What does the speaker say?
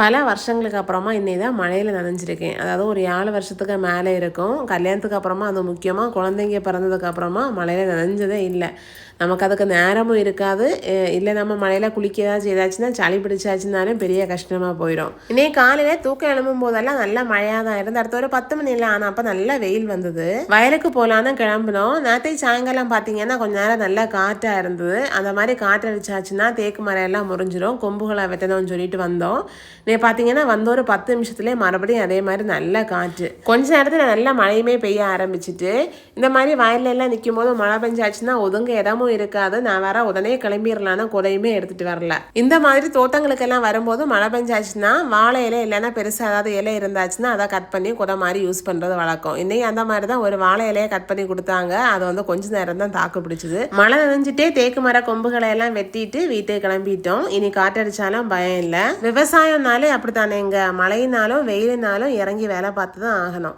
பல வருஷங்களுக்கு அப்புறமா இன்னைக்கு தான் மழையில் நனைஞ்சிருக்கேன். அதாவது ஒரு ஏழு வருஷத்துக்கு மேலே இருக்கும். கல்யாணத்துக்கு அப்புறமா அது முக்கியமாக குழந்தைங்க பிறந்ததுக்கு அப்புறமா மழையில் நனைஞ்சதே இல்லை. நமக்கு அதுக்கு நேரமும் இருக்காது. இல்லை நம்ம மழையில் குளிக்க ஏதாச்சும் ஏதாச்சுன்னா சளி பிடிச்சாச்சுனாலும் பெரிய கஷ்டமாக போயிடும் இன்னைக்கு காலையில் தூக்கம் எழும்பும் போதெல்லாம் நல்லா மழையாக தான் இருந்து அடுத்த ஒரு பத்து மணியில் ஆனால் அப்போ நல்லா வெயில் வந்தது. வயலுக்கு போகலான்னு கிளம்பினோம். நேற்றை சாயங்காலம் பார்த்தீங்கன்னா கொஞ்ச நேரம் நல்லா காற்றாக இருந்தது. அந்த மாதிரி காற்று அடிச்சாச்சுன்னா தேக்கு மரம் எல்லாம் முறிஞ்சிடும் கொம்புகளை வெட்டணும்னு சொல்லிட்டு வந்தோம். பார்த்தீங்கன்னா வந்த ஒரு பத்து நிமிஷத்துலேயே மறுபடியும் அதே மாதிரி நல்ல காற்று. கொஞ்ச நேரத்தில் நல்ல மழையுமே பெய்ய ஆரம்பிச்சிட்டு இந்த மாதிரி வயல்லெல்லாம் நிற்கும் போது மழை பெஞ்சாச்சுன்னா ஒதுங்க இடமும் இருக்காது. நான் வர உடனே கிளம்பிடலான்னு குதையுமே எடுத்துட்டு வரல. இந்த மாதிரி தோட்டங்களுக்கெல்லாம் வரும்போது மழை பெஞ்சாச்சுன்னா வாழை இலை இல்லைன்னா பெருசாக ஏதாவது இலை இருந்தாச்சுன்னா அதை கட் பண்ணி குடை மாதிரி யூஸ் பண்ணுறது வழக்கம். இன்னைக்கு அந்த மாதிரி தான் ஒரு வாழை இலையை கட் பண்ணி கொடுத்தாங்க. அது வந்து கொஞ்ச நேரம் தான் தாக்கு பிடிச்சது. மழை நினைஞ்சிட்டே தேக்கு மர கொம்புகளை எல்லாம் வெட்டிட்டு வீட்டுக்கு கிளம்பிட்டோம். இனி காற்றடிச்சாலும் பயம் இல்லை. அப்படித்தானே எங்கள் மழையினாலும் வெயிலினாலும் இறங்கி வேலை பார்த்து தான் ஆகணும்.